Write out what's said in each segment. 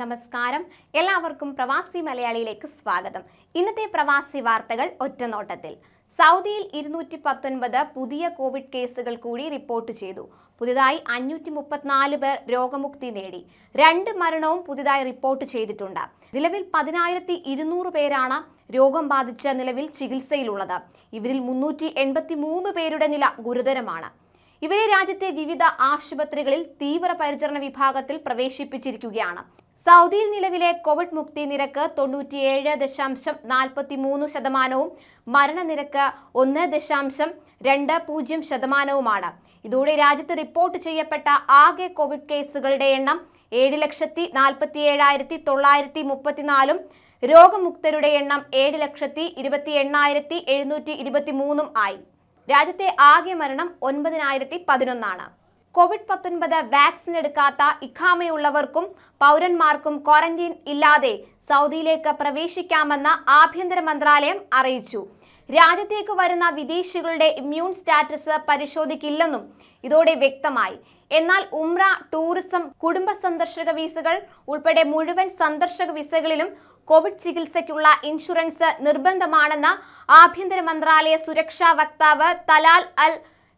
നമസ്കാരം. എല്ലാവർക്കും പ്രവാസി മലയാളിയിലേക്ക് സ്വാഗതം. ഇന്നത്തെ പ്രവാസി വാർത്തകൾ ഒറ്റനോട്ടത്തിൽ. സൗദിയിൽ ഇരുന്നൂറ്റി പത്തൊൻപത് പുതിയ കോവിഡ് കേസുകൾ കൂടി റിപ്പോർട്ട് ചെയ്തു. പുതിയതായി അഞ്ഞൂറ്റി മുപ്പത്തിനാല് പേർ രോഗമുക്തി നേടി. രണ്ട് മരണവും പുതിയതായി റിപ്പോർട്ട് ചെയ്തിട്ടുണ്ട്. നിലവിൽ പതിനായിരത്തി ഇരുന്നൂറ് പേരാണ് രോഗം ബാധിച്ച നിലവിൽ ചികിത്സയിലുള്ളത്. ഇവരിൽ മുന്നൂറ്റി എൺപത്തി മൂന്ന് പേരുടെ നില ഗുരുതരമാണ്. ഇവരെ രാജ്യത്തെ വിവിധ ആശുപത്രികളിൽ തീവ്രപരിചരണ വിഭാഗത്തിൽ പ്രവേശിപ്പിച്ചിരിക്കുകയാണ്. സൗദിയിൽ നിലവിലെ കോവിഡ് മുക്തി നിരക്ക് തൊണ്ണൂറ്റിയേഴ് ദശാംശം നാൽപ്പത്തി മൂന്ന് ശതമാനവും മരണനിരക്ക് ഒന്ന് ദശാംശം രണ്ട് പൂജ്യം ശതമാനവുമാണ്. ഇതോടെ രാജ്യത്ത് റിപ്പോർട്ട് ചെയ്യപ്പെട്ട ആകെ കോവിഡ് കേസുകളുടെ എണ്ണം ഏഴ് ലക്ഷത്തി നാൽപ്പത്തി ഏഴായിരത്തി തൊള്ളായിരത്തി മുപ്പത്തിനാലും രോഗമുക്തരുടെ എണ്ണം ഏഴ് ലക്ഷത്തി ഇരുപത്തി എണ്ണായിരത്തി എഴുന്നൂറ്റി ഇരുപത്തി മൂന്നും ആയി. രാജ്യത്തെ ആകെ മരണം ഒൻപതിനായിരത്തി പതിനൊന്നാണ്. കോവിഡ് പത്തൊൻപത് വാക്സിൻ എടുക്കാത്ത ഇഖാമയുള്ളവർക്കും പൗരന്മാർക്കും ക്വാറന്റീൻ ഇല്ലാതെ സൗദിയിലേക്ക് പ്രവേശിക്കാമെന്ന് ആഭ്യന്തര മന്ത്രാലയം അറിയിച്ചു. രാജ്യത്തേക്ക് വരുന്ന വിദേശികളുടെ ഇമ്മ്യൂൺ സ്റ്റാറ്റസ് പരിശോധിക്കില്ലെന്നും ഇതോടെ വ്യക്തമായി. എന്നാൽ ഉംറ ടൂറിസം കുടുംബ സന്ദർശക വിസകൾ ഉൾപ്പെടെ മുഴുവൻ സന്ദർശക വിസകളിലും കോവിഡ് ചികിത്സയ്ക്കുള്ള ഇൻഷുറൻസ് നിർബന്ധമാണെന്ന് ആഭ്യന്തര മന്ത്രാലയ സുരക്ഷാ വക്താവ് തലാൽ അൽ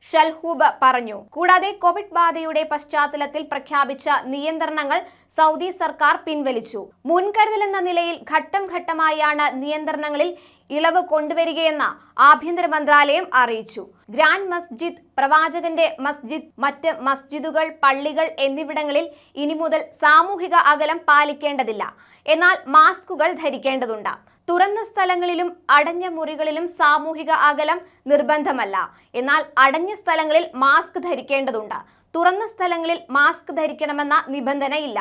ഷൽഹൂബ് പറഞ്ഞു. കൂടാതെ കോവിഡ് ബാധയുടെ പശ്ചാത്തലത്തിൽ പ്രഖ്യാപിച്ച നിയന്ത്രണങ്ങൾ സൗദി സർക്കാർ പിൻവലിച്ചു. മുൻകരുതലെന്ന നിലയിൽ ഘട്ടം ഘട്ടമായാണ് നിയന്ത്രണങ്ങളിൽ ഇളവ് കൊണ്ടുവരികയെന്ന് ആഭ്യന്തര മന്ത്രാലയം അറിയിച്ചു. ഗ്രാൻഡ് മസ്ജിദ് പ്രവാചകന്റെ മസ്ജിദ് മറ്റ് മസ്ജിദുകൾ പള്ളികൾ എന്നിവിടങ്ങളിൽ ഇനി മുതൽ സാമൂഹിക അകലം പാലിക്കേണ്ടതില്ല. എന്നാൽ മാസ്കുകൾ ധരിക്കേണ്ടതുണ്ട്. തുറന്ന സ്ഥലങ്ങളിലും അടഞ്ഞ മുറികളിലും സാമൂഹിക അകലം നിർബന്ധമല്ല. എന്നാൽ അടഞ്ഞ സ്ഥലങ്ങളിൽ മാസ്ക് ധരിക്കേണ്ടതുണ്ട്. തുറന്ന സ്ഥലങ്ങളിൽ മാസ്ക് ധരിക്കണമെന്ന നിബന്ധനയില്ല.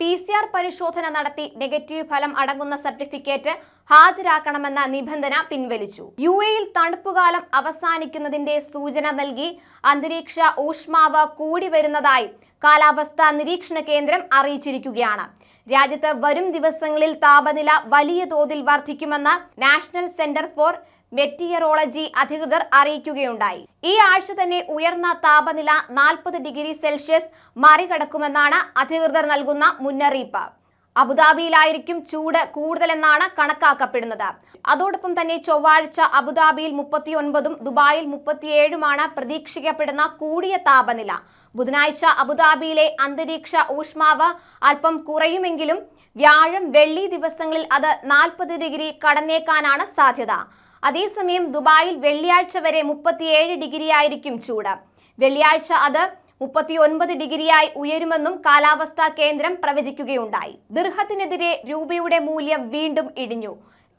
പി സി ആർ പരിശോധന നടത്തി നെഗറ്റീവ് ഫലം അടങ്ങുന്ന സർട്ടിഫിക്കറ്റ് ഹാജരാക്കണമെന്ന നിബന്ധന പിൻവലിച്ചു. യു എയിൽ തണുപ്പുകാലം അവസാനിക്കുന്നതിന്റെ സൂചന നൽകി അന്തരീക്ഷ ഊഷ്മാവ് കൂടി വരുന്നതായി കാലാവസ്ഥാ നിരീക്ഷണ കേന്ദ്രം അറിയിച്ചിരിക്കുകയാണ്. രാജ്യത്ത് വരും ദിവസങ്ങളിൽ താപനില വലിയ തോതിൽ വർദ്ധിക്കുമെന്ന് നാഷണൽ സെന്റർ ഫോർ മെറ്റിയറോളജി അധികൃതർ അറിയിക്കുകയുണ്ടായി. ഈ ആഴ്ച തന്നെ ഉയർന്ന താപനില നാൽപ്പത് ഡിഗ്രി സെൽഷ്യസ് മറികടക്കുമെന്നാണ് അധികൃതർ നൽകുന്ന മുന്നറിയിപ്പ്. അബുദാബിയിലായിരിക്കും ചൂട് കൂടുതലെന്നാണ് കണക്കാക്കപ്പെടുന്നത്. അതോടൊപ്പം തന്നെ ചൊവ്വാഴ്ച അബുദാബിയിൽ മുപ്പത്തിയൊൻപതും ദുബായിൽ മുപ്പത്തിയേഴുമാണ് പ്രതീക്ഷിക്കപ്പെടുന്ന കൂടിയ താപനില. ബുധനാഴ്ച അബുദാബിയിലെ അന്തരീക്ഷ ഊഷ്മാവ് അല്പം കുറയുമെങ്കിലും വ്യാഴം വെള്ളി ദിവസങ്ങളിൽ അത് നാൽപ്പത് ഡിഗ്രി കടന്നേക്കാനാണ് സാധ്യത. അതേസമയം ദുബായിൽ വെള്ളിയാഴ്ച വരെ മുപ്പത്തിയേഴ് ഡിഗ്രിയായിരിക്കും ചൂട്. വെള്ളിയാഴ്ച അത് മുപ്പത്തിയൊൻപത് ഡിഗ്രിയായി ഉയരുമെന്നും കാലാവസ്ഥാ കേന്ദ്രം പ്രവചിക്കുകയുണ്ടായി. ദീർഘത്തിനെതിരെ രൂപയുടെ മൂല്യം വീണ്ടും ഇടിഞ്ഞു.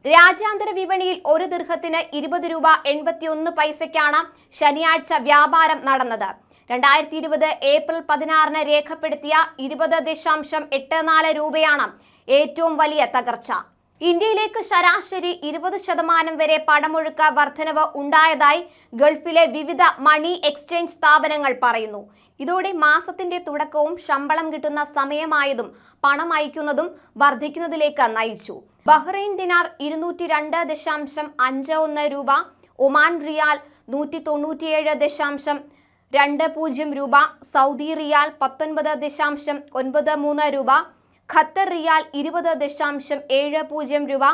രാജ്യാന്തര വിപണിയിൽ ഒരു ദീർഘത്തിന് ഇരുപത് രൂപ എൺപത്തിയൊന്ന് പൈസയ്ക്കാണ് ശനിയാഴ്ച വ്യാപാരം നടന്നത്. രണ്ടായിരത്തി ഇരുപത് ഏപ്രിൽ പതിനാറിന് രേഖപ്പെടുത്തിയ ഇരുപത് ദശാംശം എട്ട് നാല് രൂപയാണ് ഏറ്റവും വലിയ തകർച്ച. ഇന്ത്യയിലേക്ക് ശരാശരി ഇരുപത് ശതമാനം വരെ പണമൊഴുക്ക വർധനവ് ഉണ്ടായതായി ഗൾഫിലെ വിവിധ മണി എക്സ്ചേഞ്ച് സ്ഥാപനങ്ങൾ പറയുന്നു. ഇതോടെ മാസത്തിന്റെ തുടക്കവും ശമ്പളം കിട്ടുന്ന സമയമായതും പണം അയക്കുന്നതും വർദ്ധിക്കുന്നതിലേക്ക് നയിച്ചു. ബഹ്റൈൻ ദിനാർ ഇരുന്നൂറ്റി രണ്ട് ദശാംശം അഞ്ച് ഒന്ന് രൂപ ഒമാൻ റിയാൽ നൂറ്റി തൊണ്ണൂറ്റിയേഴ് ദശാംശം രണ്ട് പൂജ്യം രൂപ സൗദി റിയാൽ പത്തൊൻപത് ദശാംശം ഒൻപത് മൂന്ന് രൂപ ഖത്തർ റിയാൽ ഇരുപത് ദശാംശം ഏഴ് പൂജ്യം രൂപ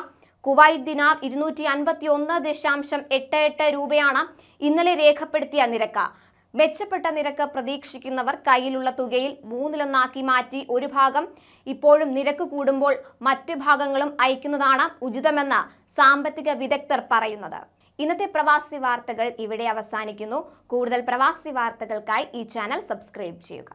കുവൈറ്റ് ദിനാർ ഇരുന്നൂറ്റി അൻപത്തി ഒന്ന് ദശാംശം എട്ട് എട്ട് രൂപയാണ് ഇന്നലെ രേഖപ്പെടുത്തിയ നിരക്ക്. മെച്ചപ്പെട്ട നിരക്ക് പ്രതീക്ഷിക്കുന്നവർ കയ്യിലുള്ള തുകയിൽ മൂന്നിലൊന്നാക്കി മാറ്റി ഒരു ഭാഗം ഇപ്പോഴും നിരക്ക് കൂടുമ്പോൾ മറ്റ് ഭാഗങ്ങളും അയക്കുന്നതാണ് ഉചിതമെന്ന് സാമ്പത്തിക വിദഗ്ധർ പറയുന്നത്. ഇന്നത്തെ പ്രവാസി വാർത്തകൾ ഇവിടെ അവസാനിക്കുന്നു. കൂടുതൽ പ്രവാസി വാർത്തകൾക്കായി ഈ ചാനൽ സബ്സ്ക്രൈബ് ചെയ്യുക.